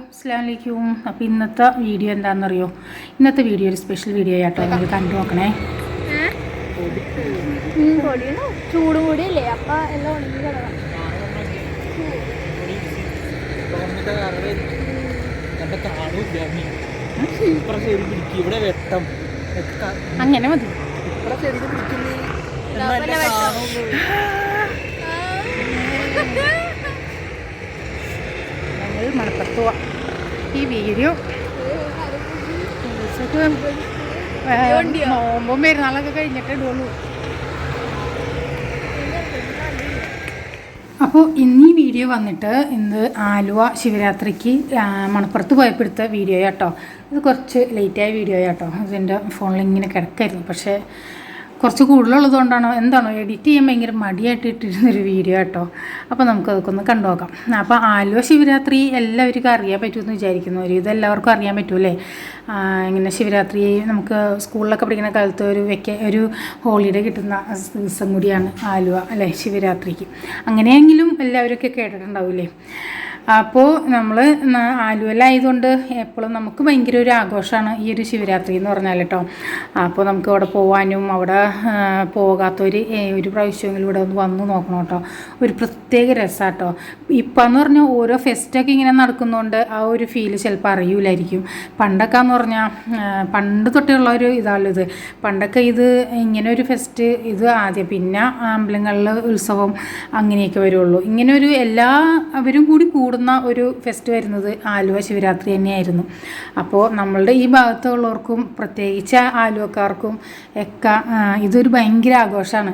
അസ്സാം വലൈക്കും അപ്പോൾ ഇന്നത്തെ വീഡിയോ എന്താണെന്നറിയോ? ഇന്നത്തെ വീഡിയോ ഒരു സ്പെഷ്യൽ വീഡിയോ ആയിട്ടോ നിങ്ങൾ കണ്ടു നോക്കണേ. ചൂട് കൂടിയല്ലേ? അപ്പൊ എല്ലാം ഉണങ്ങി കിടക്കാം എന്റെ കാണൂല്ല ഇപ്പറ ശരി പിടിക്കും ഇവിടെ വെട്ടം ഒക്കെ അങ്ങനെ മതി ഇപ്പറ ശരി പിടിക്കുന്നു എന്നാ ഡബിൾ എന്നെ വെട്ടം. കാണുള്ളൂ. ഞങ്ങൾ മണപ്പുറത്ത് പോവാം ഈ വീഡിയോ നോമ്പും പെരുന്നാളൊക്കെ കഴിഞ്ഞിട്ടേ ഇടുള്ളൂ. അപ്പോൾ ഇന്ന് വീഡിയോ വന്നിട്ട് ഇന്ന് ആലുവ ശിവരാത്രിക്ക് മണപ്പുറത്ത് പോയപ്പെടുത്ത വീഡിയോ കേട്ടോ ഇത് കുറച്ച് ലേറ്റായ വീഡിയോ കേട്ടോ ഇതിന്റെ ഫോണിൽ ഇങ്ങനെ കിടക്കായിരുന്നു. പക്ഷേ കുറച്ച് കൂടുതലുള്ളത് കൊണ്ടാണോ എന്താണോ എഡിറ്റ് ചെയ്യാൻ ഭയങ്കര മടിയായിട്ട് ഇട്ടിരുന്നൊരു വീഡിയോ കേട്ടോ അപ്പോൾ നമുക്കതൊക്കെ ഒന്ന് കണ്ടു അപ്പോൾ ആലുവ ശിവരാത്രി എല്ലാവർക്കും അറിയാൻ പറ്റുമെന്ന് വിചാരിക്കുന്നു. ഒരു ഇതെല്ലാവർക്കും അറിയാൻ പറ്റുമല്ലേ ഇങ്ങനെ ശിവരാത്രി നമുക്ക് സ്കൂളിലൊക്കെ പഠിക്കുന്ന കാലത്ത് ഒരു വെക്ക ഒരു ഹോളിഡേ കിട്ടുന്ന ദിവസം കൂടിയാണ് ആലുവ അല്ലേ ശിവരാത്രിക്ക്. അങ്ങനെയെങ്കിലും എല്ലാവരൊക്കെ കേട്ടിട്ടുണ്ടാവില്ലേ? അപ്പോൾ നമ്മൾ ആലുവലായതുകൊണ്ട് എപ്പോഴും നമുക്ക് ഭയങ്കര ഒരു ആഘോഷമാണ് ഈ ഒരു ശിവരാത്രി എന്ന് പറഞ്ഞാൽ കേട്ടോ അപ്പോൾ നമുക്ക് അവിടെ പോകാനും അവിടെ പോകാത്തൊരു ഒരു പ്രാവശ്യമെങ്കിലും ഇവിടെ ഒന്ന് വന്ന് നോക്കണം കേട്ടോ ഒരു പ്രത്യേക രസമാണ് കേട്ടോ ഇപ്പം എന്ന് പറഞ്ഞാൽ ഓരോ ഫെസ്റ്റൊക്കെ ഇങ്ങനെ നടക്കുന്നതുകൊണ്ട് ആ ഒരു ഫീൽ ചിലപ്പോൾ അറിയൂലായിരിക്കും. പണ്ടൊക്കെ എന്ന് പറഞ്ഞാൽ പണ്ട് തൊട്ടുള്ള ഒരു ഇതാണല്ലോ ഇത്. പണ്ടൊക്കെ ഇത് ഇങ്ങനെ ഒരു ഫെസ്റ്റ് ഇത് ആദ്യം പിന്നെ അമ്പലങ്ങളിൽ ഉത്സവം അങ്ങനെയൊക്കെ വരുള്ളൂ. ഇങ്ങനെ ഒരു എല്ലാവരും കൂടി കൂടുന്ന ഒരു ഫെസ്റ്റ് വരുന്നത് ആലുവ ശിവരാത്രി തന്നെയായിരുന്നു. അപ്പോൾ നമ്മളുടെ ഈ ഭാഗത്തുള്ളവർക്കും പ്രത്യേകിച്ച് ആലുവക്കാർക്കും ഒക്കെ ഇതൊരു ഭയങ്കര ആഘോഷമാണ്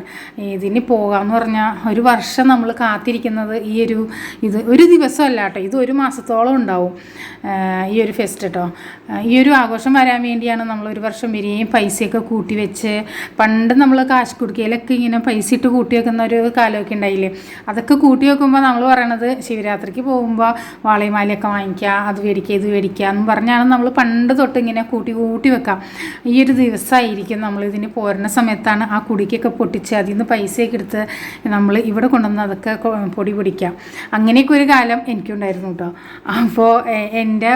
ഇതിന് പോകാമെന്ന് പറഞ്ഞാൽ ഒരു വർഷം നമ്മൾ കാത്തിരിക്കുന്നത് ഈ ഒരു ഇത് ഒരു ദിവസമല്ല കേട്ടോ ഇത് ഒരു മാസത്തോളം ഉണ്ടാവും ഈ ഒരു ഫെസ്റ്റ് കേട്ടോ ഈ ഒരു ആഘോഷം വരാൻ വേണ്ടിയാണ് നമ്മൾ ഒരു വർഷം വരെയും പൈസയൊക്കെ കൂട്ടി വെച്ച് പണ്ട് നമ്മൾ കാശ് കുടുക്കയിലൊക്കെ ഇങ്ങനെ പൈസ ഇട്ട് കൂട്ടി വെക്കുന്ന ഒരു കാലമൊക്കെ ഉണ്ടായില്ലേ? അതൊക്കെ കൂട്ടി വെക്കുമ്പോൾ നമ്മൾ പറയണത് ശിവരാത്രിക്ക് പോകുമ്പോൾ വാളയമാലയൊക്കെ വാങ്ങിക്കുക അത് മേടിക്കുക ഇത് മേടിക്കുക എന്ന് പറഞ്ഞാണ് നമ്മൾ പണ്ട് തൊട്ട് ഇങ്ങനെ കൂട്ടി കൂട്ടി വെക്കാം. ഈ ഒരു ദിവസമായിരിക്കും നമ്മൾ ഇതിന് പോരുന്ന സമയത്താണ് ആ കുടിക്കൊക്കെ പൊട്ടിച്ച് അതിൽ നിന്ന് പൈസയൊക്കെ എടുത്ത് നമ്മൾ ഇവിടെ കൊണ്ടുവന്ന് അതൊക്കെ പൊടി പൊടിക്കാം. അങ്ങനെയൊക്കെ ഒരു കാലം എനിക്കുണ്ടായിരുന്നു കേട്ടോ അപ്പോൾ എന്റെ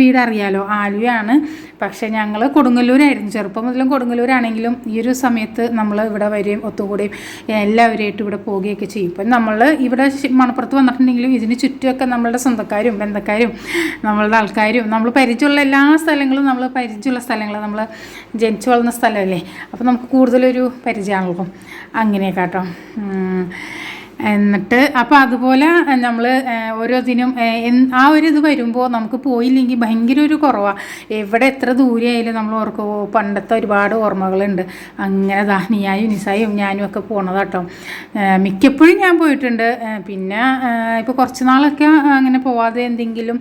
വീട് അറിയാലോ ആലുവയാണ്. പക്ഷേ ഞങ്ങൾ കൊടുങ്ങല്ലൂരായിരുന്നു. ചെറുപ്പം മുതലും കൊടുങ്ങല്ലൂരാണെങ്കിലും ഈ ഒരു സമയത്ത് നമ്മൾ ഇവിടെ വരികയും ഒത്തുകൂടിയും എല്ലാവരുമായിട്ട് ഇവിടെ പോവുകയൊക്കെ ചെയ്യും. ഇപ്പം നമ്മൾ ഇവിടെ മണപ്പുറത്ത് വന്നിട്ടുണ്ടെങ്കിലും ഇതിന് ചുറ്റുമൊക്കെ നമ്മളുടെ സ്വന്തക്കാരും ബന്ധക്കാരും നമ്മളുടെ ആൾക്കാരും നമ്മൾ പരിചയമുള്ള എല്ലാ സ്ഥലങ്ങളും നമ്മൾ പരിചയമുള്ള സ്ഥലങ്ങൾ നമ്മൾ ജനിച്ചു വളർന്ന സ്ഥലമല്ലേ? അപ്പോൾ നമുക്ക് കൂടുതലൊരു പരിചയമാണല്ലോ. അങ്ങനെയൊക്കെ കേട്ടോ. എന്നിട്ട് അപ്പോൾ അതുപോലെ നമ്മൾ ഓരോ ദിനം ആ ഒരു ഇത് വരുമ്പോൾ നമുക്ക് പോയില്ലെങ്കിൽ ഭയങ്കര ഒരു കുറവാണ് എവിടെ എത്ര ദൂരെയായാലും നമ്മൾ ഓർക്കുമോ പണ്ടത്തെ ഒരുപാട് ഓർമ്മകളുണ്ട്. അങ്ങനെ ദാ നീയായും നിസായും ഞാനും ഒക്കെ പോണത് കേട്ടോ മിക്കപ്പോഴും ഞാൻ പോയിട്ടുണ്ട്. പിന്നെ ഇപ്പോൾ കുറച്ച് നാളൊക്കെ അങ്ങനെ പോവാതെ എന്തെങ്കിലും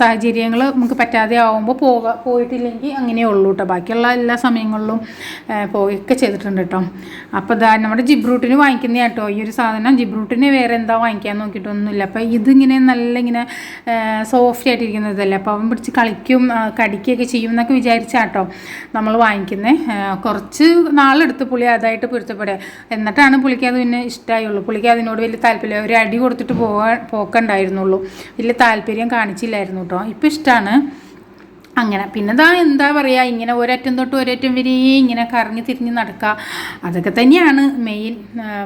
സാഹചര്യങ്ങൾ നമുക്ക് പറ്റാതെ ആവുമ്പോൾ പോകാം പോയിട്ടില്ലെങ്കിൽ അങ്ങനെ ഉള്ളൂ കേട്ടോ ബാക്കിയുള്ള എല്ലാ സമയങ്ങളിലും പോവുകയൊക്കെ ചെയ്തിട്ടുണ്ട് കേട്ടോ അപ്പോൾ ദാ നമ്മുടെ ജിബ്രൂട്ടിന് വാങ്ങിക്കുന്ന കേട്ടോ ഈ ഒരു സാധനം. ജിബ്രൂട്ടിന് വേറെ എന്താ വാങ്ങിക്കാൻ നോക്കിയിട്ടൊന്നുമില്ല. അപ്പോൾ ഇതിങ്ങനെ നല്ല ഇങ്ങനെ സോഫ്റ്റ് ആയിട്ടിരിക്കുന്നതല്ലേ? അപ്പോൾ അവൻ പിടിച്ച് കളിക്കും കടിക്കുകയൊക്കെ ചെയ്യും എന്നൊക്കെ വിചാരിച്ചാട്ടോ നമ്മൾ വാങ്ങിക്കുന്നത് കുറച്ച് നാളെടുത്ത് പുളി അതായിട്ട് പൊരുത്തപ്പെടുക. എന്നിട്ടാണ് പുളിക്ക് അത് പിന്നെ ഇഷ്ടമായുള്ളൂ പുളിക്ക് അതിനോട് വലിയ താല്പര്യം ഒരു അടി കൊടുത്തിട്ട് പോകാൻ പോക്കണ്ടായിരുന്നുള്ളൂ. വലിയ താല്പര്യം കാണിച്ചില്ലായിരുന്നു കേട്ടോ ഇപ്പം ഇഷ്ടമാണ് അങ്ങനെ. പിന്നെ ഇതാ എന്താ പറയുക ഇങ്ങനെ ഒരറ്റം തൊട്ട് ഒരറ്റം വരെ ഇങ്ങനെ കറങ്ങി തിരിഞ്ഞ് നടക്കുക അതൊക്കെ തന്നെയാണ് മെയിൻ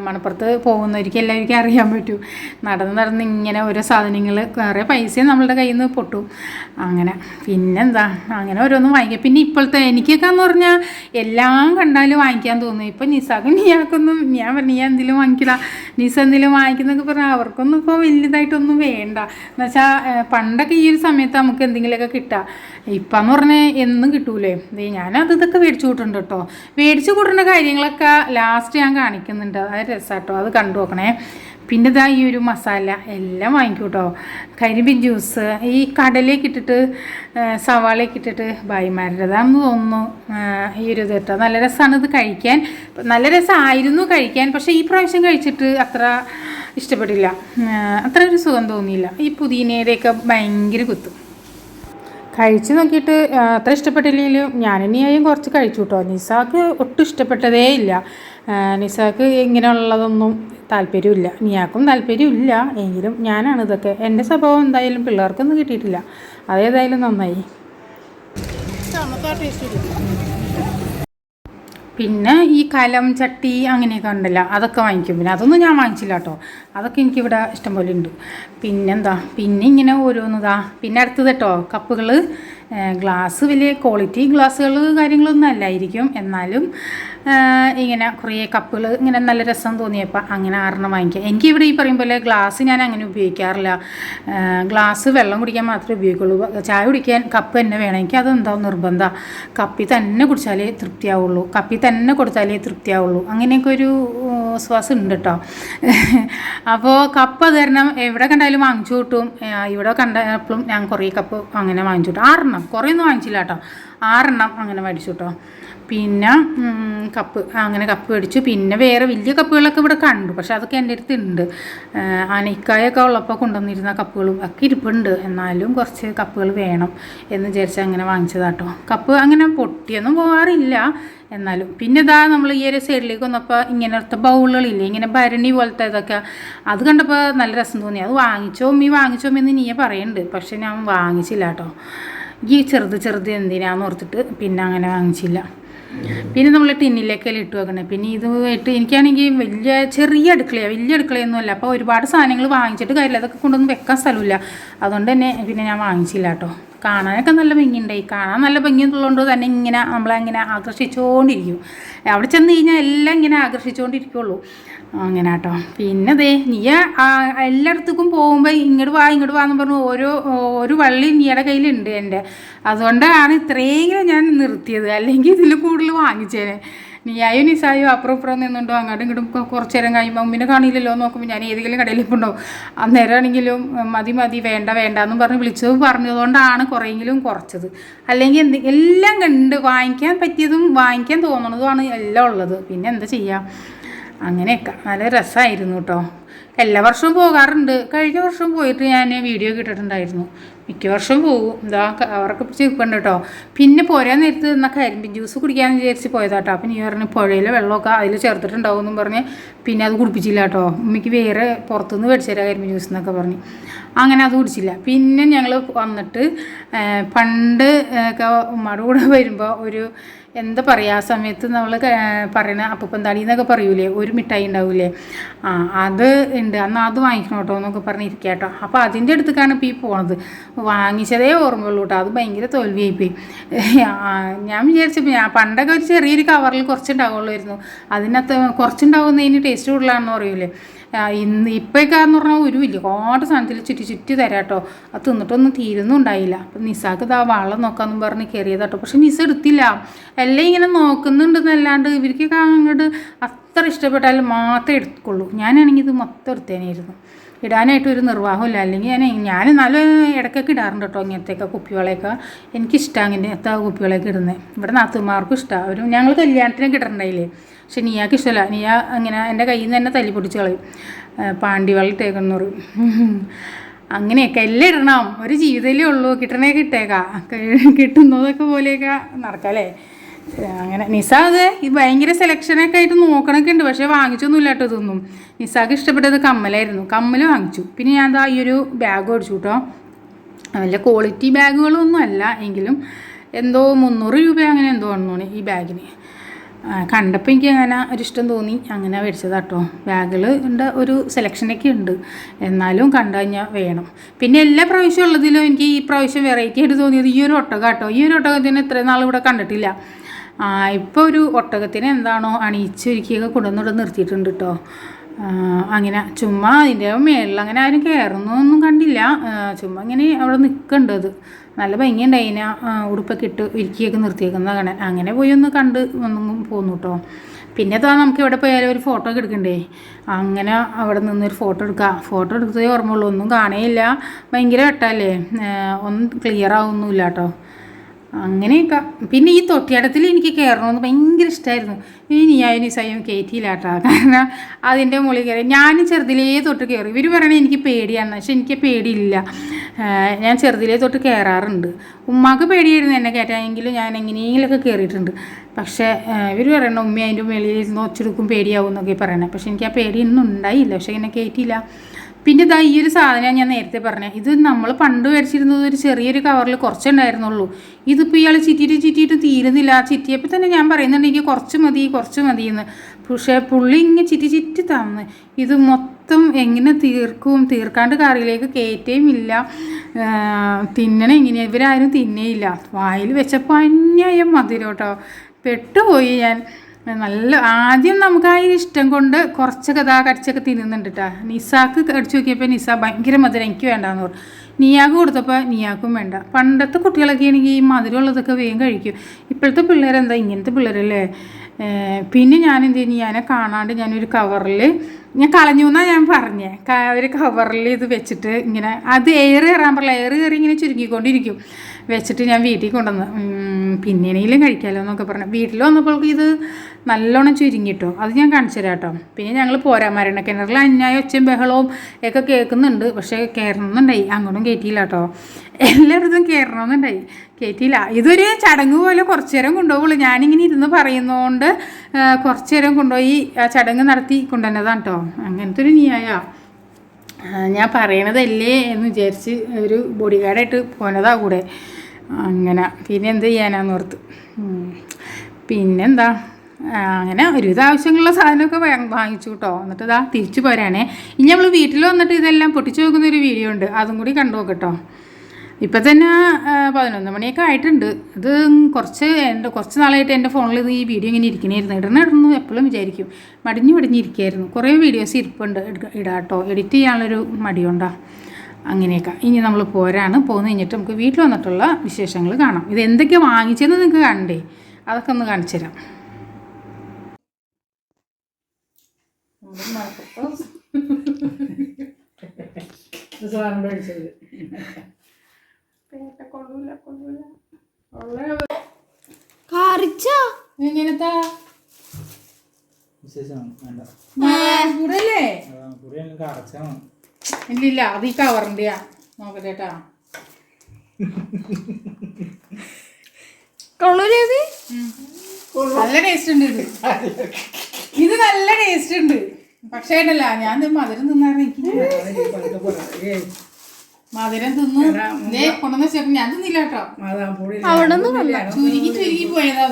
മണപ്പുറത്ത് പോകുന്നവർക്ക് എല്ലാവർക്കും അറിയാൻ പറ്റൂ. നടന്ന് നടന്ന് ഇങ്ങനെ ഓരോ സാധനങ്ങൾ കുറേ പൈസയും നമ്മളുടെ കയ്യിൽ നിന്ന് പൊട്ടും. അങ്ങനെ. പിന്നെന്താ അങ്ങനെ ഓരോന്നും വാങ്ങിക്കുക പിന്നെ ഇപ്പോഴത്തെ എനിക്കൊക്കെ എന്ന് പറഞ്ഞാൽ എല്ലാം കണ്ടാലും വാങ്ങിക്കാൻ തോന്നും. ഇപ്പം നിസാക്കും നീയാക്കൊന്നും ഞാൻ പറഞ്ഞു നീ എന്തെങ്കിലും വാങ്ങിക്കില്ല നിസ എന്തെങ്കിലും വാങ്ങിക്കുന്നൊക്കെ പറഞ്ഞാൽ അവർക്കൊന്നും ഇപ്പോൾ വലുതായിട്ടൊന്നും വേണ്ട. എന്നുവെച്ചാൽ പണ്ടൊക്കെ ഈ ഒരു സമയത്ത് നമുക്ക് എന്തെങ്കിലുമൊക്കെ കിട്ടുക ഇപ്പം പറഞ്ഞ എന്നും കിട്ടൂലേ? അത് ഇതൊക്കെ മേടിച്ചു കൂട്ടുണ്ട് കേട്ടോ മേടിച്ചു കൂട്ടുന്ന കാര്യങ്ങളൊക്കെ ലാസ്റ്റ് ഞാൻ കാണിക്കുന്നുണ്ട്. അത് രസമാട്ടോ അത് കണ്ടു നോക്കണേ. പിന്നെ ഇതാ ഈ ഒരു മസാല എല്ലാം വാങ്ങിക്കും കേട്ടോ കരിമ്പിൻ ജ്യൂസ് ഈ കടലേക്ക് ഇട്ടിട്ട് സവാളയൊക്കെ ഇട്ടിട്ട് ഭായിമാരുടേതാണെന്ന് തോന്നുന്നു. ഈ ഒരു ഇത് കേട്ടോ. നല്ല രസമാണ് ഇത് കഴിക്കാൻ. നല്ല രസമായിരുന്നു കഴിക്കാൻ. പക്ഷേ ഈ പ്രാവശ്യം കഴിച്ചിട്ട് അത്ര ഇഷ്ടപ്പെട്ടില്ല. അത്ര ഒരു സുഖം തോന്നിയില്ല. ഈ പുതിനയുടെയൊക്കെ ഭയങ്കര കുത്തും. കഴിച്ച് നോക്കിയിട്ട് അത്ര ഇഷ്ടപ്പെട്ടില്ലെങ്കിലും ഞാൻ ഇനിയായും കുറച്ച് കഴിച്ചു കേട്ടോ നിസാക്ക് ഒട്ടും ഇഷ്ടപ്പെട്ടതേ ഇല്ല. നിസാക്ക് ഇങ്ങനെയുള്ളതൊന്നും താല്പര്യമില്ല. നിയാക്കും താല്പര്യമില്ല. എങ്കിലും ഞാനാണ് ഇതൊക്കെ. എന്റെ സ്വഭാവം എന്തായാലും പിള്ളേർക്കൊന്നും കിട്ടിയിട്ടില്ല. അതേതായാലും നന്നായി. പിന്നെ ഈ കലം ചട്ടി അങ്ങനെയൊക്കെ ഉണ്ടല്ലോ അതൊക്കെ വാങ്ങിക്കും. പിന്നെ അതൊന്നും ഞാൻ വാങ്ങിച്ചില്ല കേട്ടോ. അതൊക്കെ എനിക്കിവിടെ ഇഷ്ടംപോലെ ഉണ്ട്. പിന്നെന്താ? പിന്നെ ഇങ്ങനെ ഓരോന്നതാ പിന്നെ അടുത്തത് കേട്ടോ കപ്പുകൾ ഗ്ലാസ് വലിയ ക്വാളിറ്റി ഗ്ലാസ്സുകൾ കാര്യങ്ങളൊന്നും അല്ലായിരിക്കും. എന്നാലും ഇങ്ങനെ കുറേ കപ്പുകൾ ഇങ്ങനെ നല്ല രസം തോന്നിയപ്പോൾ അങ്ങനെ ആറെണ്ണം വാങ്ങിക്കുക എനിക്കിവിടെ ഈ പറയും പോലെ ഗ്ലാസ് ഞാൻ അങ്ങനെ ഉപയോഗിക്കാറില്ല. ഗ്ലാസ് വെള്ളം കുടിക്കാൻ മാത്രമേ ഉപയോഗിക്കുള്ളൂ. ചായ കുടിക്കാൻ കപ്പ് തന്നെ വേണം. എനിക്ക് അതെന്താ നിർബന്ധമാണ് കപ്പി തന്നെ കുടിച്ചാലേ തൃപ്തിയാവുള്ളൂ. കപ്പി തന്നെ കൊടുത്താലേ തൃപ്തിയാവുള്ളൂ. അങ്ങനെയൊക്കെ ഒരു ശ്വാസം ഉണ്ട് കേട്ടോ അപ്പോൾ കപ്പ് അത് കാരണം എവിടെ കണ്ടാലും വാങ്ങിച്ചു കിട്ടും. ഇവിടെ കണ്ടപ്പോഴും ഞാൻ കുറേ കപ്പ് അങ്ങനെ വാങ്ങിച്ചു കിട്ടും. ആറെണ്ണം. കുറേ ഒന്നും വാങ്ങിച്ചില്ല കേട്ടോ. ആറെണ്ണം അങ്ങനെ മേടിച്ചു കേട്ടോ. പിന്നെ കപ്പ് അങ്ങനെ കപ്പ് മേടിച്ചു പിന്നെ വേറെ വലിയ കപ്പുകളൊക്കെ ഇവിടെ കണ്ടു. പക്ഷെ അതൊക്കെ എന്റെ അടുത്ത് ഉണ്ട് അനിക്കായൊക്കെ ഉള്ളപ്പോൾ കൊണ്ടുവന്നിരുന്ന കപ്പുകളും ഒക്കെ ഇരിപ്പുണ്ട്. എന്നാലും കുറച്ച് കപ്പുകൾ വേണം എന്ന് വിചാരിച്ച് അങ്ങനെ വാങ്ങിച്ചതാട്ടോ. കപ്പ് അങ്ങനെ പൊട്ടിയൊന്നും പോകാറില്ല. എന്നാലും പിന്നെ ഇതാ നമ്മൾ ഈ ഒരു സൈഡിലേക്ക് വന്നപ്പോൾ ഇങ്ങനത്തെ ബൗളുകളില്ലേ ഇങ്ങനെ ഭരണി പോലത്തെ ഇതൊക്കെ അത് കണ്ടപ്പോൾ നല്ല രസം തോന്നി. അത് വാങ്ങിച്ചോ മീ വാങ്ങിച്ചോ എന്ന് നീയെ പറയുന്നുണ്ട് പക്ഷെ ഞാൻ വാങ്ങിച്ചില്ല കേട്ടോ. ഈ ചെറുത് ചെറുത് എന്തിനാന്ന് ഓർത്തിട്ട് പിന്നെ അങ്ങനെ വാങ്ങിച്ചില്ല. പിന്നെ നമ്മൾ ടിന്നിലേക്കല്ലേ ഇട്ട് വെക്കണേ. പിന്നെ ഇത് ഇട്ട് എനിക്കാണെങ്കിൽ വലിയ ചെറിയ അടുക്കളയാണ് വലിയ അടുക്കളയൊന്നുമല്ല. അപ്പോൾ ഒരുപാട് സാധനങ്ങൾ വാങ്ങിച്ചിട്ട് കാര്യമില്ല. അതൊക്കെ കൊണ്ടൊന്നും വെക്കാൻ സ്ഥലമില്ല. അതുകൊണ്ട് തന്നെ പിന്നെ ഞാൻ വാങ്ങിച്ചില്ല കേട്ടോ. കാണാനൊക്കെ നല്ല ഭംഗിയുണ്ടായി കാണാൻ നല്ല ഭംഗിയുള്ളതുകൊണ്ട് തന്നെ ഇങ്ങനെ നമ്മളങ്ങനെ ആകർഷിച്ചുകൊണ്ടിരിക്കും അവിടെ ചെന്ന് കഴിഞ്ഞാൽ എല്ലാം ഇങ്ങനെ ആകർഷിച്ചുകൊണ്ടിരിക്കുള്ളൂ അങ്ങനെ കേട്ടോ പിന്നെ ദേ നീ എല്ലായിടത്തേക്കും പോകുമ്പോൾ ഇങ്ങോട്ട് വാ ഇങ്ങോട്ട് വാന്ന് പറഞ്ഞു ഓരോ ഒരു വള്ളി നീയുടെ കയ്യിലുണ്ട് എന്റെ. അതുകൊണ്ടാണ് ഇത്രയെങ്കിലും ഞാൻ നിർത്തിയത്. അല്ലെങ്കിൽ ഇതിൽ കൂടുതൽ വാങ്ങിച്ചേനെ. നീയായോ നിസായോ അപ്പുറം ഇപ്പുറം നിന്നുണ്ടോ? അങ്ങോട്ടും ഇങ്ങോട്ടും കുറച്ച് നേരം കഴിയുമ്പോൾ മമ്മിനെ കാണില്ലല്ലോ നോക്കുമ്പോൾ ഞാൻ ഏതെങ്കിലും കടയിൽ ഉണ്ടാവും അന്നേരമാണെങ്കിലും മതി മതി വേണ്ട വേണ്ട എന്നും പറഞ്ഞ് വിളിച്ചത് പറഞ്ഞതുകൊണ്ടാണ് കുറേയെങ്കിലും കുറച്ചത്. അല്ലെങ്കിൽ എന്ത് എല്ലാം കണ്ട് വാങ്ങിക്കാൻ പറ്റിയതും വാങ്ങിക്കാൻ തോന്നണതുമാണ് എല്ലാം ഉള്ളത്. പിന്നെ എന്താ ചെയ്യുക അങ്ങനെയൊക്കെ. നല്ല രസമായിരുന്നു കേട്ടോ എല്ലാ വർഷവും പോകാറുണ്ട്. കഴിഞ്ഞ വർഷം പോയിട്ട് ഞാൻ വീഡിയോ കിട്ടിയിട്ടുണ്ടായിരുന്നു മിക്ക വർഷവും പോകും. ഇതാ അവർക്ക് പിടിച്ച് നിൽപ്പുണ്ട് കേട്ടോ പിന്നെ പോരാൻ നേരത്ത് എന്നാൽ കരിമ്പിൻ ജ്യൂസ് കുടിക്കാമെന്ന് വിചാരിച്ച് പോയതാട്ടോ. അപ്പം നീ പറഞ്ഞു പുഴയിലെ വെള്ളമൊക്കെ അതിൽ ചേർത്തിട്ടുണ്ടാവും എന്നും പറഞ്ഞ് പിന്നെ അത് കുടിപ്പിച്ചില്ല കേട്ടോ ഉമ്മയ്ക്ക് വേറെ പുറത്തുനിന്ന് മേടിച്ചു തരാം കരിമ്പിൻ ജ്യൂസ് എന്നൊക്കെ പറഞ്ഞ്. അങ്ങനെ അത് കുടിച്ചില്ല. പിന്നെ ഞങ്ങൾ വന്നിട്ട് പണ്ട് ഒക്കെ ഉമ്മയുടെ കൂടെ വരുമ്പോൾ ഒരു എന്താ പറയുക ആ സമയത്ത് നമ്മൾ പറയണ അപ്പം തടി എന്നൊക്കെ പറയൂലേ? ഒരു മിഠായി ഉണ്ടാവൂലേ? ആ അത് ഉണ്ട് അന്ന് അത് വാങ്ങിക്കണം കേട്ടോ എന്നൊക്കെ പറഞ്ഞിരിക്കുക കേട്ടോ അപ്പോൾ അതിന്റെ അടുത്തേക്കാണ് ഇപ്പോൾ ഈ പോണത്. വാങ്ങിച്ചതേ ഓർമ്മയുള്ളൂ കേട്ടോ അത് ഭയങ്കര തോൽവിയായിപ്പോയി. ഞാൻ വിചാരിച്ചപ്പോൾ ഞാൻ പണ്ടൊക്കെ ഒരു ചെറിയൊരു കവറിൽ കുറച്ചുണ്ടാവുള്ളായിരുന്നു. അതിനകത്ത് കുറച്ചുണ്ടാവുന്നതിന് ടേസ്റ്റ് കൂടുതലാണെന്ന് പറയൂലേ? ഇന്ന് ഇപ്പോഴൊക്കെ എന്ന് പറഞ്ഞാൽ ഒരു വലിയ ഒരുപാട് സാധനത്തിൽ ചുറ്റി ചുറ്റി തരാം കേട്ടോ അത് തിന്നിട്ടൊന്നും തീരുന്നും ഉണ്ടായില്ല. അപ്പം നിസാക്ക് ഇതാ വള്ളം നോക്കാമെന്ന് പറഞ്ഞ് കയറിയത് കേട്ടോ പക്ഷെ നിസ എടുത്തില്ല. എല്ലാം ഇങ്ങനെ നോക്കുന്നുണ്ടെന്നല്ലാണ്ട് ഇവർക്കൊക്കെ അങ്ങോട്ട് അത്ര ഇഷ്ടപ്പെട്ടാലും മാത്രമേ എടുക്കുള്ളൂ. ഞാനാണെങ്കിൽ ഇത് മൊത്തം എടുത്തേനായിരുന്നു. ഇടാനായിട്ട് ഒരു നിർവാഹമില്ല അല്ലെങ്കിൽ ഞാൻ ഞാൻ നല്ല ഇടയ്ക്കൊക്കെ ഇടാറുണ്ട് കേട്ടോ ഇങ്ങനത്തെയൊക്കെ കുപ്പികളെയൊക്കെ എനിക്കിഷ്ടമാണ് ഇങ്ങനത്തെ കുപ്പികളൊക്കെ ഇടുന്നത് ഇവിടെ നാത്തുമാർക്കും ഇഷ്ടമാണ് അവരും ഞങ്ങൾ കല്യാണത്തിനൊക്കെ ഇടണ്ടായില്ലേ പക്ഷെ നീയാക്ക് ഇഷ്ടമല്ല നീയ അങ്ങനെ എന്റെ കയ്യിൽ നിന്ന് തന്നെ തല്ലി പൊടിച്ച് കളയും. പാണ്ടി വെള്ളിട്ടേക്കെന്ന് പറയും. അങ്ങനെയൊക്കെ എല്ലാം ഇടണം. ഒരു ജീവിതമല്ലേ ഉള്ളൂ. കിട്ടണേ കിട്ടേക്കാ. കിട്ടുന്നതൊക്കെ പോലെയൊക്കെ നടക്കാല്ലേ അങ്ങനെ. നിസാദ് ഈ ഭയങ്കര സെലക്ഷനൊക്കെ ആയിട്ട് നോക്കണൊക്കെ ഉണ്ട്. പക്ഷേ വാങ്ങിച്ചൊന്നുമില്ല കേട്ടോ ഇതൊന്നും. നിസാക്ക് ഇഷ്ടപ്പെട്ടത് കമ്മലായിരുന്നു. കമ്മൽ വാങ്ങിച്ചു. പിന്നെ ഞാൻ ദാ ഈ ഒരു ബാഗ് മേടിച്ചു കേട്ടോ വലിയ ക്വാളിറ്റി ബാഗുകളൊന്നും അല്ല. എങ്കിലും എന്തോ മുന്നൂറ് രൂപ അങ്ങനെ എന്തോ വന്നു ഈ ബാഗിന് കണ്ടപ്പോൾ എനിക്ക് അങ്ങനെ ഒരിഷ്ടം തോന്നി. അങ്ങനെ മേടിച്ചതാ കേട്ടോ ഉണ്ട് ഒരു സെലക്ഷനൊക്കെ ഉണ്ട്. എന്നാലും കണ്ടു കഴിഞ്ഞാൽ വേണം. പിന്നെ എല്ലാ പ്രാവശ്യം ഉള്ളതിലും എനിക്ക് ഈ പ്രാവശ്യം വെറൈറ്റി ആയിട്ട് തോന്നിയത് ഈ ഒരു ഒട്ടകം കേട്ടോ ഈ ഒരു ഒട്ടകത്തിന് ഇത്രയും നാൾ ഇവിടെ കണ്ടിട്ടില്ല. ഇപ്പോൾ ഒരു ഒട്ടകത്തിന് എന്താണോ അണിയിച്ചൊരുക്കിയൊക്കെ കൊണ്ടുവന്നിവിടെ നിർത്തിയിട്ടുണ്ട് കേട്ടോ അങ്ങനെ ചുമ്മാ അതിന്റെ മേളിൽ അങ്ങനെ ആരും കയറുന്നൊന്നും കണ്ടില്ല. ചുമ്മാ ഇങ്ങനെ അവിടെ നിൽക്കേണ്ടത് നല്ല ഭംഗിയുണ്ട് അതിനെ ഉടുപ്പൊക്കെ ഇട്ട് ഒരുക്കിയൊക്കെ നിർത്തിയേക്കുന്നത് കാണാൻ അങ്ങനെ പോയി ഒന്ന് കണ്ട് ഒന്നും പോന്നു കേട്ടോ പിന്നെ അതാ നമുക്ക് എവിടെ പോയാലും ഒരു ഫോട്ടോ ഒക്കെ എടുക്കണ്ടേ? അങ്ങനെ അവിടെ നിന്നൊരു ഫോട്ടോ എടുക്കാം. ഫോട്ടോ എടുത്തതേ ഓർമ്മയുള്ളൂ. ഒന്നും കാണേയില്ല. ഭയങ്കര വെട്ടല്ലേ? ഒന്നും ക്ലിയർ ആവുന്നില്ല കേട്ടോ അങ്ങനെയൊക്കെ. പിന്നെ ഈ തൊട്ടിയടത്തിൽ എനിക്ക് കയറണമെന്ന് ഭയങ്കര ഇഷ്ടമായിരുന്നു ഇനി ഞാൻ സ്വയം കയറ്റിയില്ല കേട്ടോ കാരണം അതിന്റെ മുകളിൽ കയറി. ഞാൻ ചെറുതിലേ തൊട്ട് കയറി. ഇവർ പറയണേ എനിക്ക് പേടിയാണ് പക്ഷെ എനിക്ക് പേടിയില്ല. ഞാൻ ചെറുതിലേ തൊട്ട് കയറാറുണ്ട്. ഉമ്മാക്ക് പേടിയായിരുന്നു എന്നെ കയറ്റാമെങ്കിലും ഞാൻ എങ്ങനെയെങ്കിലുമൊക്കെ കയറിയിട്ടുണ്ട്. പക്ഷേ ഇവർ പറയണ ഉമ്മ അതിന്റെ മുകളിൽ ഇരുന്ന് ഒച്ചെടുക്കും പേടിയാവും എന്നൊക്കെ പറയണേ. പക്ഷെ എനിക്ക് ആ പേടിയൊന്നും ഉണ്ടായില്ല. പക്ഷെ എന്നെ കയറ്റിയില്ല. പിന്നെ ഇതാ ഈ ഒരു സാധനം ഞാൻ നേരത്തെ പറഞ്ഞത് ഇത് നമ്മൾ പണ്ട് മേടിച്ചിരുന്നത് ഒരു ചെറിയൊരു കവറിൽ കുറച്ചുണ്ടായിരുന്നുള്ളൂ. ഇതിപ്പോൾ ഇയാൾ ചിറ്റിയിട്ട് ചിറ്റിയിട്ട് തീരുന്നില്ല. ചിറ്റിയപ്പോൾ തന്നെ ഞാൻ പറയുന്നുണ്ട് എനിക്ക് കുറച്ച് മതി കുറച്ച് മതി എന്ന് പക്ഷേ പുള്ളി ഇങ്ങനെ ചിറ്റി ചിറ്റി തന്ന്. ഇത് മൊത്തം എങ്ങനെ തീർക്കും തീർക്കാണ്ട് കറിയിലേക്ക് കയറ്റേയും ഇല്ല തിന്നണ എങ്ങനെയാണ് ഇവരാരും തിന്നേയില്ല. വായിൽ വെച്ചപ്പോൾ അന്യായ മധുരം കേട്ടോ പെട്ടുപോയി ഞാൻ. നല്ല ആദ്യം നമുക്ക് ആ ഇഷ്ടം കൊണ്ട് കുറച്ചൊക്കെ ഇതാ കടിച്ചൊക്കെ തിന്നുന്നുണ്ട് കേട്ടോ നിസാക്ക് കടിച്ചു നോക്കിയപ്പോൾ നിസ ഭയങ്കര മധുരം എനിക്ക് വേണ്ടാന്ന് പറഞ്ഞു. നീയാക്ക് കൊടുത്തപ്പോൾ നീയാക്കും വേണ്ട. പണ്ടത്തെ കുട്ടികളൊക്കെ ആണെങ്കിൽ ഈ മധുരമുള്ളതൊക്കെ വേഗം കഴിക്കും. ഇപ്പോഴത്തെ പിള്ളേരെന്താ ഇങ്ങനത്തെ പിള്ളേരല്ലേ? പിന്നെ ഞാൻ എന്ത് ചെയ്യും ഞാനെ കാണാണ്ട് ഞാനൊരു കവറിൽ ഞാൻ കളഞ്ഞു എന്നാണ് ഞാൻ പറഞ്ഞേ. ഒരു കവറിൽ ഇത് വെച്ചിട്ട് ഇങ്ങനെ അത് എയർ കയറാൻ പാടില്ല എയർ കയറി ഇങ്ങനെ ചുരുങ്ങിക്കൊണ്ടിരിക്കും. വെച്ചിട്ട് ഞാൻ വീട്ടിൽ കൊണ്ടുവന്ന് പിന്നെ പിന്നെയെങ്കിലും കഴിക്കാമല്ലോ എന്നൊക്കെ പറഞ്ഞു. വീട്ടിൽ വന്നപ്പോൾ ഇത് നല്ലോണം ചുരുങ്ങിട്ടോ. അത് ഞാൻ കാണിച്ചു തരാം കേട്ടോ പിന്നെ ഞങ്ങൾ പോരാ മരണ കിണറിൽ അന്യായ ഒച്ചയും ബഹളവും ഒക്കെ കേൾക്കുന്നുണ്ട്. പക്ഷേ കയറണമെന്നുണ്ടായി അങ്ങോട്ടും കയറ്റിയില്ല കേട്ടോ എല്ലായിടത്തും കയറണമെന്നുണ്ടായി കയറ്റിയില്ല ഇതൊരു ചടങ്ങ് പോലെ കുറച്ച് നേരം കൊണ്ടുപോകുള്ളൂ ഞാനിങ്ങനെ ഇരുന്ന് പറയുന്നതുകൊണ്ട് കുറച്ച് നേരം കൊണ്ടുപോയി ആ ചടങ്ങ് നടത്തി കൊണ്ടുവന്നതാണ് കേട്ടോ അങ്ങനത്തെ ഒരു ന്യായ ഞാൻ പറയണതല്ലേ എന്ന് വിചാരിച്ച് ഒരു ബോഡി ഗാർഡായിട്ട് പോനതാ കൂടെ. അങ്ങനെ. പിന്നെ എന്ത് ചെയ്യാനാന്ന് ഓർത്ത്. പിന്നെന്താ? അങ്ങനെ ഒരുവിധ ആവശ്യമുള്ള സാധനമൊക്കെ വാങ്ങിച്ചു കേട്ടോ എന്നിട്ട് ഇതാ തിരിച്ചു പോരാണേ. ഇനി നമ്മൾ വീട്ടിൽ വന്നിട്ട് ഇതെല്ലാം പൊട്ടിച്ചു നോക്കുന്ന ഒരു വീഡിയോ ഉണ്ട്. അതും കൂടി കണ്ടു നോക്കട്ടോ ഇപ്പം തന്നെ പതിനൊന്ന് മണിയൊക്കെ ആയിട്ടുണ്ട്. ഇത് കുറച്ച് എന്റെ കുറച്ച് നാളായിട്ട് എന്റെ ഫോണിൽ ഇത് ഈ വീഡിയോ ഇങ്ങനെ ഇരിക്കണമായിരുന്നു ഇടണ ഇടുന്നു എപ്പോഴും വിചാരിക്കും. മടിഞ്ഞു മടിഞ്ഞിരിക്കുകയായിരുന്നു കുറേ വീഡിയോസ് ഇരിപ്പുണ്ട്. ഇടാട്ടോ എഡിറ്റ് ചെയ്യാനുള്ളൊരു മടിയുണ്ടോ. അങ്ങനെയൊക്കെ. ഇനി നമ്മൾ പോരാണ്. പോകുന്ന കഴിഞ്ഞിട്ട് നമുക്ക് വീട്ടിൽ വന്നിട്ടുള്ള വിശേഷങ്ങൾ കാണാം. ഇത് എന്തൊക്കെ വാങ്ങിച്ചതെന്ന് നിങ്ങൾക്ക് കണ്ടേ. അതൊക്കെ ഒന്ന് കാണിച്ചു തരാം. എങ്ങനത്താ കൂടല്ലേ അതാ കുറി എനിക്ക് അടച്ചാണ് ഇല്ലില്ല അത് ഈ കവറിന്റെയാ നോക്കട്ടെ കൊള്ളൂലേ നല്ല ടേസ്റ്റ് ഉണ്ട് ഇത്. ഇത് നല്ല ടേസ്റ്റ് ഉണ്ട്. പക്ഷേ ഉണ്ടല്ല ഞാൻ മധുരം തിന്നാറ് എനിക്ക് മധുരം തിന്നു. ഇതേ കൊണ്ടുവന്ന ശേഷം ഞാൻ തിന്നില്ല കേട്ടോ. അവിടെ ചുരുക്കി ചുരുങ്ങി ചുരുങ്ങി പോയതാ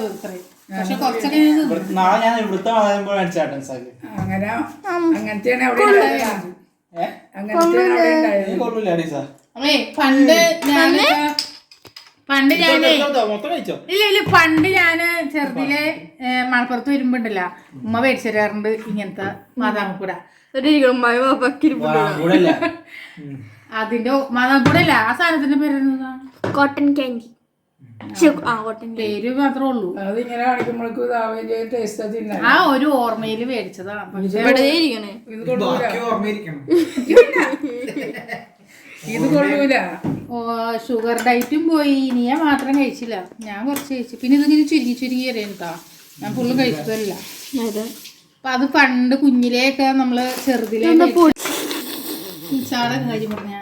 പക്ഷെ കുറച്ചൊക്കെ ഞാൻ. നാളെ ഞാൻ ഇവിടുത്തെ അടിച്ചാട്ടൻ സാക്ക്. അങ്ങനെ അങ്ങനത്തെയാണ് അവിടെ അങ്ങനത്തെയാണ് അവിടെ ഉണ്ടായത്. പണ്ട് ഞാൻ പണ്ട് ഞാൻ ഇല്ല ഇല്ല പണ്ട് ഞാൻ ചെറുതിലെ മലപ്പുറത്ത് വരുമ്പോണ്ടല്ല ഉമ്മ മേടിച്ചു തരാറുണ്ട് ഇങ്ങനത്തെ മാതാമക്കൂട അതിന്റെ മാതാമക്കൂട അല്ല ആ സാധനത്തിന്റെ പേര്? കോട്ടൺ ക്യാൻഡി കോട്ടൺ പേര് മാത്രമേ ഉള്ളൂ. ആ ഒരു ഓർമ്മയിൽ മേടിച്ചതാണ്. ഇത് കൊള്ളൂല. ഷുഗർ ഡയറ്റും പോയി. നീയ മാത്രം കഴിച്ചില്ല. ഞാൻ കുറച്ച് കഴിച്ചു. പിന്നെ ഇതിങ്ങനെ ചുരുങ്ങി ചുരുങ്ങി വരേണ്ടാ ഞാൻ ഫുള്ളും കഴിച്ചതല്ല അതെ. അപ്പൊ അത് പണ്ട് കുഞ്ഞിലെയൊക്കെ നമ്മൾ ചെറുതിലെ കാര്യം പറഞ്ഞ.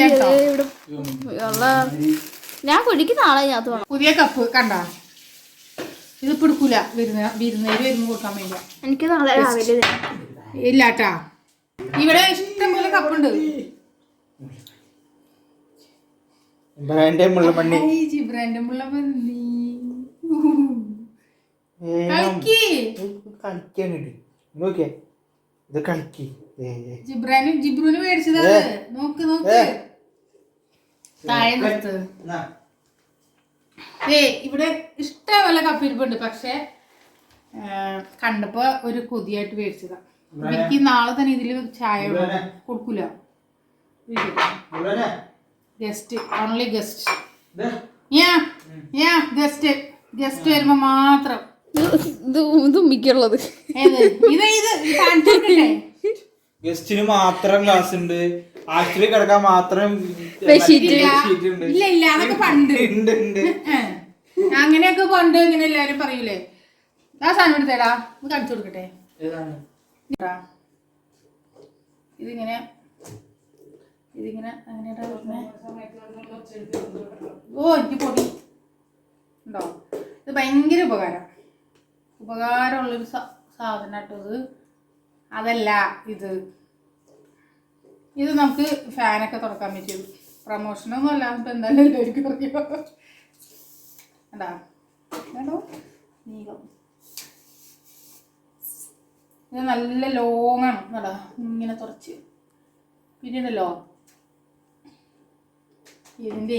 കേട്ടോ ഞാൻ കുടിക്കുന്ന ആളെ ഞാൻ പുതിയ കപ്പ് കണ്ട? ഇത് പിടിക്കൂല വിരുന്ന വിരുന്നേര് വരുമ്പോ കൊടുക്കാൻ വേണ്ടി എനിക്ക് നാളെ രാവിലെ ഇല്ലാട്ടാ. ഇവിടെ ഇഷ്ടംപോലെ കപ്പുണ്ട്. ബ്രാൻഡേ മുള്ളമണ്ണി നോക്കിയേ. ഇത് കളിക്ക്. ജിബ്രാന് ജിബ്രുന് നോക്ക് നോക്ക്. താഴെ നിർത്ത്. എന്നാ. ഏ ഇവിടെ ഇഷ്ടപോലെ കപ്പിരിപ്പുണ്ട്. പക്ഷെ കണ്ടപ്പോ ഒരു കൊതിയായിട്ട് മേടിച്ചതാ. എനിക്ക് നാളെ തന്നെ ഇതിൽ ചായ. കൊടുക്കൂല. ഗസ്റ്റ്. ഓൺലി ഗസ്റ്റ് ദേ. ഞാ ഞാ ഗസ്റ്റ് ഗസ്റ്റ് വരുമ്പോ മാത്രം. ഇത് ഉമ്മിക്കുള്ളത്. ഗസ്റ്റിന് മാത്രം ഗ്ലാസ് ഉണ്ട്. ആശുപത്രി കിടക്കാൻ മാത്രം. ഇല്ല ഇല്ല അതൊക്കെ പണ്ട്. ഉണ്ട് ഉണ്ട്. ഏ. അങ്ങനെയൊക്കെ പണ്ട് ഇങ്ങനെ എല്ലാരും പറയൂലേ. ആ സാധനം എടുത്തേടാ. ഇത് കാണിച്ചു കൊടുക്കട്ടെ. ഇതിങ്ങനെ ഇതിങ്ങനെ അങ്ങനെ ഓ എനിക്ക് പൊടി. ഉണ്ടോ? ഇത് ഭയങ്കര ഉപകാരം. ഉപകാരമുള്ളൊരു സ- സാധനം കേട്ടോ ഇത്. അതല്ല ഇത്. ഇത് നമുക്ക് ഫാനൊക്കെ തുറക്കാൻ പറ്റും. പ്രൊമോഷനൊന്നും അല്ല ഇപ്പം എന്തായാലും എല്ലാവർക്കും അറിയാം കണ്ടോ? നീളം. ഇത് നല്ല ലോങ്ങാണ് കേട്ടോ ഇങ്ങനെ തുറച്ച്. പിന്നെ ഉണ്ടല്ലോ ഇതിന്റെ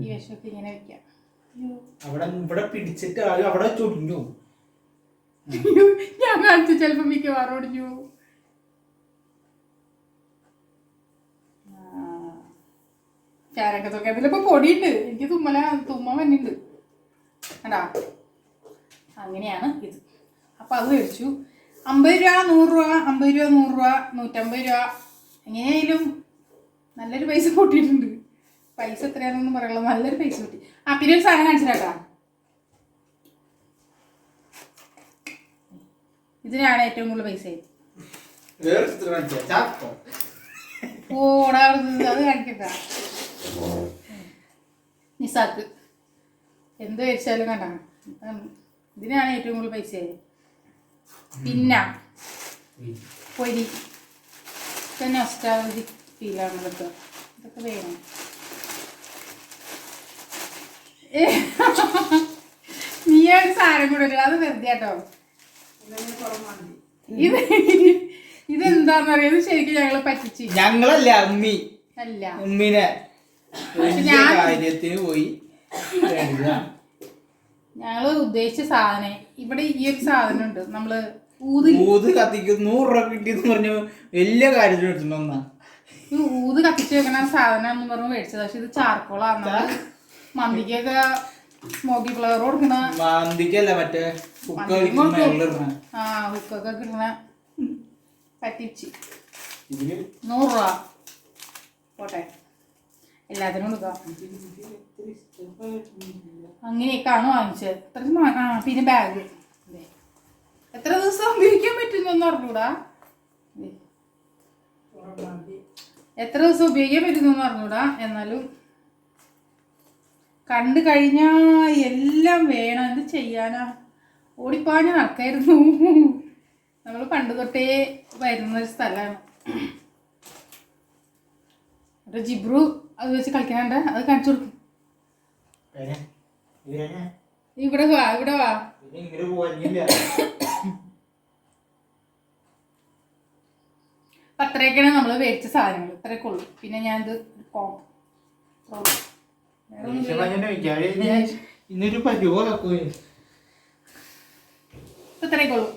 ഈ വശമൊക്കെ ഇങ്ങനെ വെക്കാം. അവിടെ ഇവിടെ പിടിച്ചിട്ട് അവിടെ ചൊടിഞ്ഞു. ഞാൻ കാണിച്ചു ചിലപ്പോൾ മിക്കവാറും ഒടിഞ്ഞു പോകും. തൊക്കെ അതിലിപ്പോ പൊടിയുണ്ട്. എനിക്ക് തുമ്മല തുമ്മ വന്നിട്ടുണ്ട്. കണ്ടാ? അങ്ങനെയാണ് ഇത്. അപ്പൊ അത് മേടിച്ചു അമ്പത് രൂപ നൂറ് രൂപ അമ്പത് രൂപ നൂറ് രൂപ നൂറ്റമ്പത് രൂപ. എങ്ങനെയായാലും നല്ലൊരു പൈസ കൂട്ടിയിട്ടുണ്ട്. പൈസ എത്രയാണെന്ന് പറയുള്ളൂ നല്ലൊരു പൈസ കൂട്ടി. ആ പിന്നെ ഒരു സാധനം കാണിച്ചിട്ടാ ഇതിനാണ് ഏറ്റവും കൂടുതൽ പൈസ. ഓടാ അത് നിസാക്ക്. എന്ത് കഴിച്ചാലും കണ്ടാണ് ഇതിനാണ് ഏറ്റവും കൂടുതൽ പൈസ. ആയത് പിന്നെ പൊരി. പിന്നെ ഒസ്റ്റാവധി ഫീലാണ് ഇതൊക്കെ ഇതൊക്കെ വേണം. നീ ഒരു സാധനം കൂടെ. അത് വെറുതെ കേട്ടോ ഇത് ഇതെന്താന്ന് ശരിക്കും ഞങ്ങളെ പറ്റിച്ച്. ഞങ്ങളല്ല അമ്മി. അല്ല. ഉമ്മിനെ. ഞാൻ- കാര്യത്തിന് പോയി. ഞങ്ങൾ ഉദ്ദേശിച്ച സാധനം ഇവിടെ ഈ ഒരു സാധനം ഉണ്ട് നമ്മൾ ഊത് ഊത് കത്തിക്കും നൂറ് രൂപ കിട്ടിയെന്ന് പറഞ്ഞു വലിയ കാര്യത്തിന് എടുത്തിട്ടുണ്ടെന്നാ ഈ ഊത് കത്തിച്ച് വെക്കണ സാധനം എന്ന് പറഞ്ഞ് മേടിച്ചത്. പക്ഷെ ഇത് ചാർക്കോളാണ്. മന്തിക്കൊക്കെ സ്മോക്കി ഫ്ലവർ കൊടുക്കണ മന്തിക്കല്ല മറ്റേ ആ ഹുക്കൊക്കെ കിട്ടണ പറ്റിച്ച് നൂറ് രൂപ. പോട്ടെ. എല്ലാത്തിനും കൊടുക്കാം അങ്ങനെയൊക്കെയാണ് വാങ്ങിച്ചത്? എത്ര ആ പിന്നെ ബാഗ് എത്ര ദിവസം ഉപയോഗിക്കാൻ പറ്റുന്നൊന്നും അറിഞ്ഞൂടാ. എത്ര ദിവസം ഉപയോഗിക്കാൻ പറ്റുന്നൊന്നും അറിഞ്ഞൂടാ? എന്നാലും കണ്ടു കഴിഞ്ഞാൽ എല്ലാം വേണം. എന്ത് ചെയ്യാനാ? ഓടിപ്പാഞ്ഞ നടക്കായിരുന്നു. നമ്മൾ പണ്ട് തൊട്ടേ വരുന്നൊരു സ്ഥലമാണ്. ജിബ്രു അത് വെച്ച് കളിക്കാനുണ്ട് അത് കാണിച്ചു കൊടുക്കും. ഇവിടെ വാ ഇവിടെ വാ. അത്രയൊക്കെയാണ് നമ്മൾ മേടിച്ച സാധനങ്ങൾ ഇത്രയൊക്കെ ഉള്ളൂ. പിന്നെ ഞാനിത് കോം ഇന്നൊരു പരിപാടി ഇത്രയൊക്കെ ഉള്ളൂ.